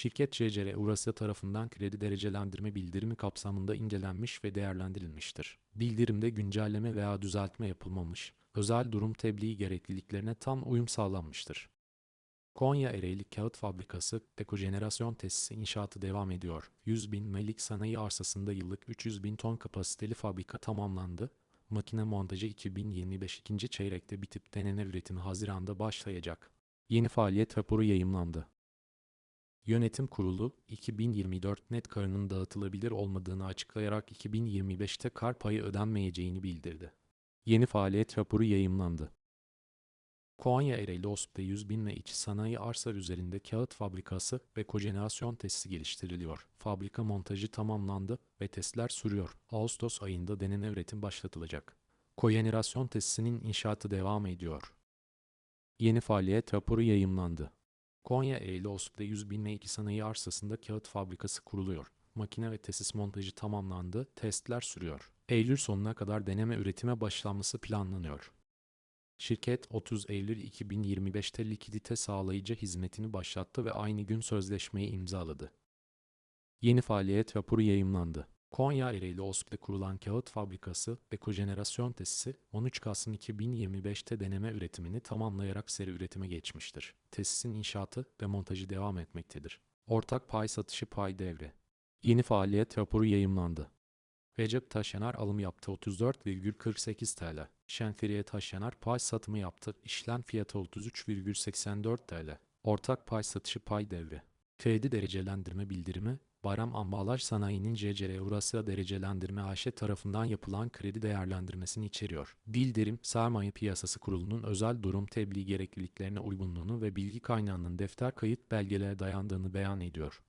Şirket CCR Eurasya tarafından kredi derecelendirme bildirimi kapsamında incelenmiş ve değerlendirilmiştir. Bildirimde güncelleme veya düzeltme yapılmamış, özel durum tebliği gerekliliklerine tam uyum sağlanmıştır. Konya Ereğli Kağıt Fabrikası Ekojenerasyon Tesisi inşaatı devam ediyor. 100 bin melik sanayi arsasında yıllık 300 bin ton kapasiteli fabrika tamamlandı. Makine montajı 2025 ikinci çeyrekte bitip denene üretimi Haziran'da başlayacak. Yeni faaliyet raporu yayımlandı. Yönetim Kurulu 2024 net karının dağıtılabilir olmadığını açıklayarak 2025'te kar payı ödenmeyeceğini bildirdi. Yeni faaliyet raporu yayımlandı. Konya Ereğli OSP'te 100 bin ve içi sanayi arsa üzerinde kağıt fabrikası ve kojenerasyon tesisi geliştiriliyor. Fabrika montajı tamamlandı ve testler sürüyor. Ağustos ayında deneme üretim başlatılacak. Kojenerasyon tesisinin inşaatı devam ediyor. Yeni faaliyet raporu yayımlandı. Konya OSP'te 100 bin ve iki sanayi arsasında kağıt fabrikası kuruluyor. Makine ve tesis montajı tamamlandı, testler sürüyor. Eylül sonuna kadar deneme üretime başlanması planlanıyor. Şirket 30 Eylül 2025'te likidite sağlayıcı hizmetini başlattı ve aynı gün sözleşmeyi imzaladı. Yeni faaliyet raporu yayımlandı. Konya Ereğli OSP'te kurulan kağıt fabrikası ve kojenerasyon tesisi 13 Kasım 2025'te deneme üretimini tamamlayarak seri üretime geçmiştir. Tesisin inşaatı ve montajı devam etmektedir. Ortak pay satışı pay devri. Yeni faaliyet raporu yayımlandı. Recep Taşener alım yaptı 34,48 TL. Şenferiye Taşener pay satımı yaptı. İşlem fiyatı 33,84 TL. Ortak pay satışı pay devri. Kredi derecelendirme bildirimi Bayram Ambalaj Sanayi'nin CCR Eurasya Derecelendirme AŞ tarafından yapılan kredi değerlendirmesini içeriyor. Bildirim, Sermaye Piyasası Kurulu'nun özel durum tebliğ gerekliliklerine uygunluğunu ve bilgi kaynağının defter kayıt belgelere dayandığını beyan ediyor.